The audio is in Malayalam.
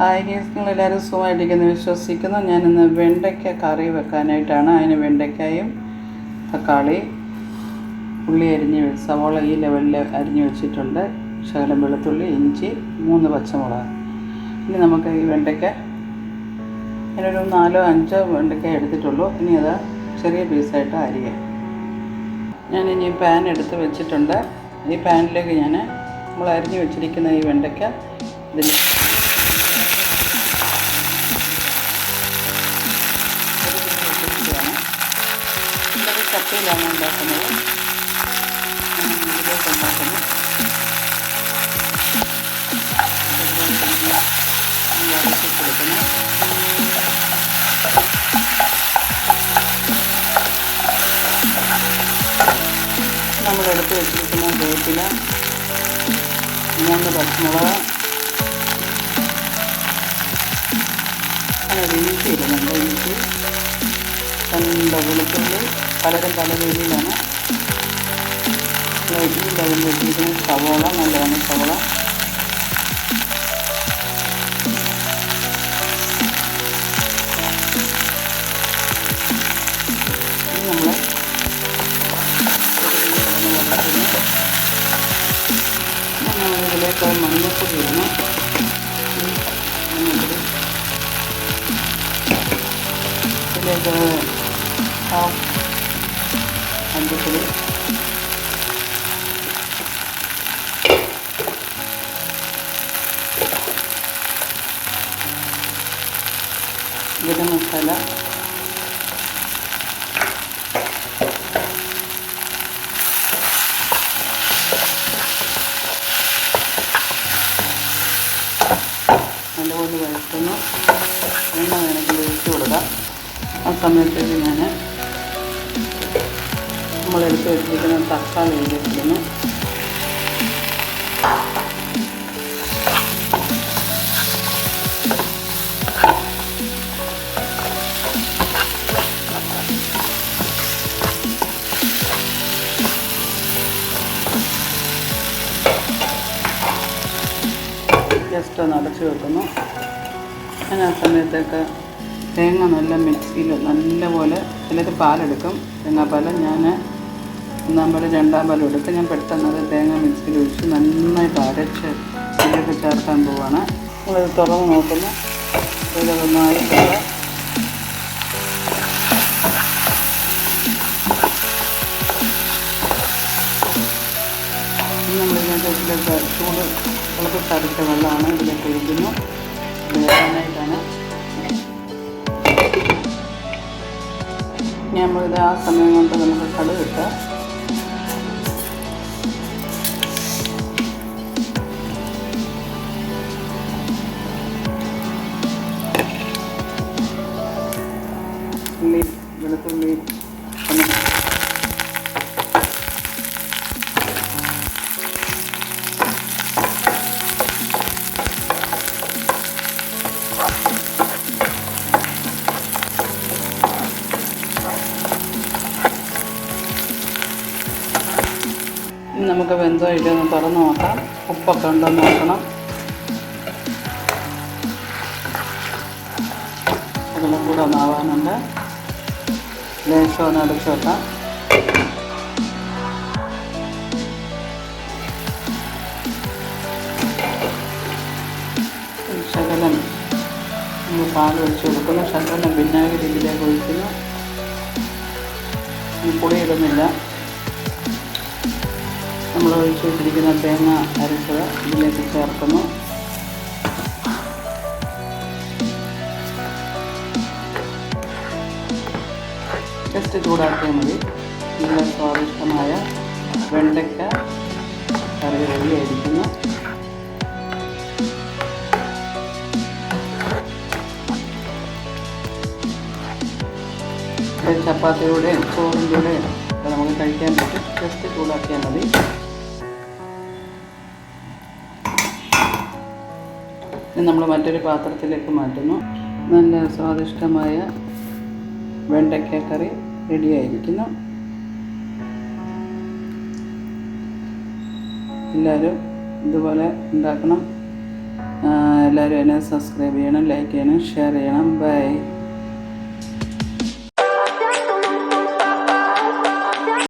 ഹായ് നിങ്ങൾ നിങ്ങളെല്ലാവരും സുഖമായിട്ടിരിക്കുന്നു. വിശ്വസിക്കുന്നു. ഞാനിന്ന് വെണ്ടയ്ക്ക കറി വെക്കാനായിട്ടാണ്. അതിന് വെണ്ടയ്ക്കായും തക്കാളി ഉള്ളി അരിഞ്ഞ് സവോള ഈ ലെവലിൽ അരിഞ്ഞ് വെച്ചിട്ടുണ്ട്. ശകലം വെളുത്തുള്ളി ഇഞ്ചി മൂന്ന് പച്ചമുളക്. ഇനി നമുക്ക് ഈ വെണ്ടയ്ക്ക ഞാനൊരു നാലോ അഞ്ചോ വെണ്ടയ്ക്ക എടുത്തിട്ടുള്ളൂ. ഇനി അത് ചെറിയ പീസായിട്ട് അരിയാം. ഞാനിനി പാൻ എടുത്ത് വെച്ചിട്ടുണ്ട്. ഈ പാനിലേക്ക് ഞാൻ നമ്മൾ അരിഞ്ഞ് വെച്ചിരിക്കുന്ന ഈ വെണ്ടയ്ക്ക ഇതിൽ ചട്ടിയിലാണ് ഉണ്ടാക്കുന്നത്. ഇതിലേക്ക് ഉണ്ടാക്കുന്നു. കൊടുക്കുന്നു നമ്മൾ എടുത്ത് വെച്ചിരിക്കുന്ന വേപ്പില മൂന്ന് പച്ചമുളക് അങ്ങനെ ഇഞ്ചി ഇടുന്നുണ്ട്. രണ്ട് വെളുത്തുള്ളി പലരും പല രീതിയിലാണ്. ഈ ലെവലിൽ വെച്ചിരിക്കുന്ന സവോള നല്ലതാണ് സവോള. നമ്മൾ ഇതിലേക്ക് മഞ്ഞൾപ്പൊടി ഇടണം. ഇതിലേക്ക് ഹാഫ് മഞ്ഞൾപ്പൊടി ഗരം മസാല. നല്ലപോലെ വഴറ്റുന്നു. എണ്ണ വേണമെങ്കിൽ ഒഴിച്ചു കൊടുക്കാം. ആ സമയത്തേക്ക് ഞാൻ നമ്മളെടുത്ത് വെച്ചിരിക്കുന്ന തക്കാളി ഇട്ടിരിക്കുന്നു. ജസ്റ്റ് ഒന്ന് അടച്ച് വെക്കുന്നു. ഞാൻ ആ തേങ്ങ നല്ല മിക്സിയിൽ നല്ലപോലെ ചിലർ പാലെടുക്കും. തേങ്ങാപ്പാൽ ഞാൻ പാൽ രണ്ടാം പാലും. എടുത്ത് ഞാൻ പെട്ടെന്ന് അത് തേങ്ങ മിക്സിയിൽ ഒഴിച്ച് നന്നായിട്ട് അരച്ച് ഇതിലേക്ക് ചേർക്കാൻ പോവാണ്. നമ്മളത് തുറന്ന് നോക്കുന്നു. ഇത് നന്നായിട്ടുണ്ട് നമ്മളിതിനകത്ത് ചൂട് തിളപ്പിച്ചടിച്ച വെള്ളമാണ് ഇതിലേക്ക് ഒഴിക്കുന്നു. വേകാനായിട്ടാണ് നമ്മളിത് ആ സമയം കൊണ്ട് നമുക്ക് കടുക് നമുക്ക് വെന്തോ ഇല്ലെന്ന് തുറന്ന് നോക്കാം. ഉപ്പൊക്കെ ഉണ്ടോ നോക്കണം. അതെല്ലാം കൂടെ ഒന്നാവാനുണ്ട് ലേശം അടച്ചു വെക്കാം. ശകലം. നമ്മൾ പാൽ ഒഴിച്ച് കൊടുക്കുന്നു. ശകലം വിനാഗിരി ഇതിലേക്ക് ഒഴിക്കുന്നു. പുളി നമ്മൾ ഒഴിച്ച് വെച്ചിരിക്കുന്ന തേങ്ങ അരച്ചത് ഇതിലേക്ക് ചേർക്കുന്നു. ജസ്റ്റ് ചൂടാക്കിയാൽ മതി. നല്ല സ്വാദിഷ്ടമായ വെണ്ടയ്ക്ക കറി റെഡിയായിരിക്കുന്നു ചോറിന്റെയും ഒക്കെ നമുക്ക് കഴിക്കാൻ പറ്റും. ജസ്റ്റ് ചൂടാക്കിയാൽ മതി. നമ്മൾ മറ്റൊരു പാത്രത്തിലേക്ക് മാറ്റുന്നു. നല്ല സ്വാദിഷ്ടമായ വെണ്ടയ്ക്ക കറി. റെഡിയായിരിക്കുന്നു. എല്ലാവരും ഇതുപോലെ ഉണ്ടാക്കണം. എല്ലാവരും എന്നെ സബ്സ്ക്രൈബ് ചെയ്യണം ലൈക്ക് ചെയ്യണം ഷെയർ ചെയ്യണം. ബൈ